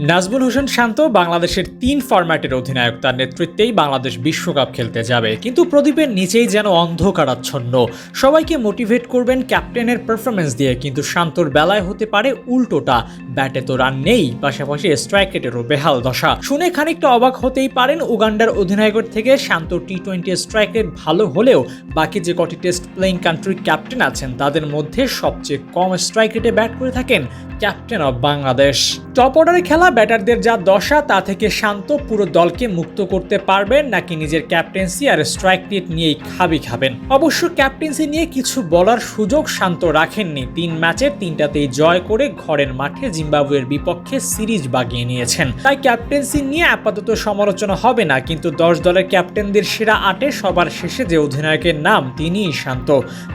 নাজমুল হোসেন শান্ত বাংলাদেশের তিন ফরম্যাটের অধিনায়ক। তার নেতৃত্বেই বাংলাদেশ বিশ্বকাপ খেলতে যাবে। কিন্তু প্রদীপের নিচেই যেন অন্ধকারাচ্ছন্ন। সবাইকে মোটিভেট করবেন ক্যাপ্টেনের পারফরমেন্স দিয়ে। কিন্তু শান্তর বেলায় হতে পারে উল্টোটা। ব্যাটে তো রান নেই, পাশাপাশি স্ট্রাইক রেটেরও বেহাল দশা। শুনে খানিকটা অবাক হতেই পারেন উগান্ডার অধিনায়কের থেকে Shanto T twenty strike rate ভালো হলেও বাকি যে কটি টেস্ট প্লেইং কান্ট্রির ক্যাপ্টেন আছেন, তাদের মধ্যে সবচেয়ে কম স্ট্রাইক রেটে ব্যাট করে থাকেন ক্যাপ্টেন অব বাংলাদেশ। টপ অর্ডারে খেলা ব্যাটারদের যা দশা, তা থেকে শান্ত পুরো দলকে মুক্ত করতে পারবেন নাকি নিজের ক্যাপ্টেন্সি আর স্ট্রাইক রেট নিয়েই খাবি খাবেন। অবশ্য ক্যাপ্টেন্সি নিয়ে কিছু বলার সুযোগ শান্ত রাখেননি। তিন ম্যাচের তিনটাতেই জয় করে ঘরের মাঠে জিম্বাবুয়ের বিপক্ষে সিরিজ বাগিয়ে নিয়েছেন। তাই ক্যাপ্টেন্সি নিয়ে আপাতত সমালোচনা হবে না, কিন্তু দশ দলের ক্যাপ্টেনদের সেরা আটে সবার শেষে যে অধিনায়কের নাম তিনিই শান্ত।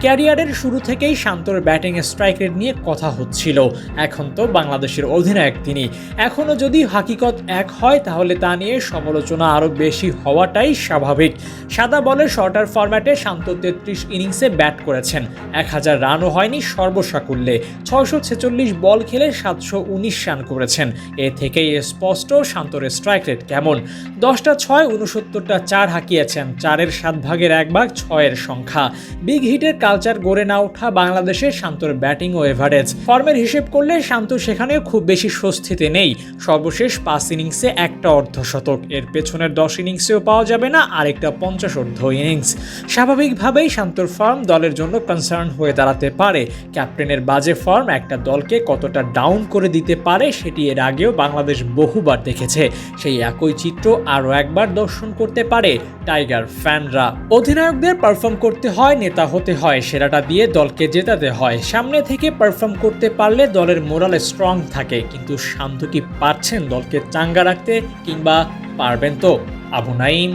ক্যারিয়ারের শুরু থেকেই শান্তর ব্যাটিং স্ট্রাইক রেট নিয়ে কথা হচ্ছিল। এখন তো বাংলাদেশের অধিনায়ক তিনি। এখনও যদি হাকিকত এক হয়, তাহলে তা নিয়ে সমালোচনা আরও বেশি হওয়াটাই স্বাভাবিক। সাদা বলে শর্টার ফরম্যাটে শান্ত তেত্রিশ ইনিংসে ব্যাট করেছেন। এক হাজার রানও হয়নি সর্বসাকুল্যে। ছয়শো ছেচল্লিশ বল খেলে সাতশো উনিশ রান করেছেন। এ থেকেই স্পষ্ট শান্তর স্ট্রাইক রেট কেমন? দশটা ছয়, উনসত্তরটা চার হাঁকিয়েছেন। চারের সাত ভাগের এক ভাগ ছয়ের সংখ্যা। বিগ হিটের কালচার গড়ে না ওঠা বাংলাদেশের শান্তর ব্যাটিং ও এভারেজ ফর্মের হিসেব করলে শান্ত সেখানেও খুব বেশি স্বস্তিতে নেই। সর্বশেষ পাঁচ ইনিংসে একটা অর্ধশতক। এর পেছনের দশ ইনিংসেও পাওয়া যাবে না, আরেকটা পঞ্চাশ অর্ধ ইনিংস স্বাভাবিকভাবেই শান্তর ফর্ম দলের জন্য কনসার্ন হয়ে দাঁড়াতে পারে। ক্যাপ্টেনের বাজে ফর্ম একটা দলকে কতটা ডাউন করে দিতে পারে সেটি এর আগেও বাংলাদেশ বহুবার দেখেছে। সেই একই চিত্র আরও একবার দর্শন করতে পারে টাইগার ফ্যানরা। অধিনায়কদের পারফর্ম করতে হয়, নেতা হতে হয়, সেরাটা দিয়ে দলকে জেতাতে হয়। সামনে থেকে পারফর্ম করতে পারলে দলের মোরাল স্ট্রং থাকে, কিন্তু শান্ত কি পারছেন দলকে চাঙ্গা রাখতে কিংবা পারবেন তো? Abu Naim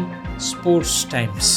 Sports Times.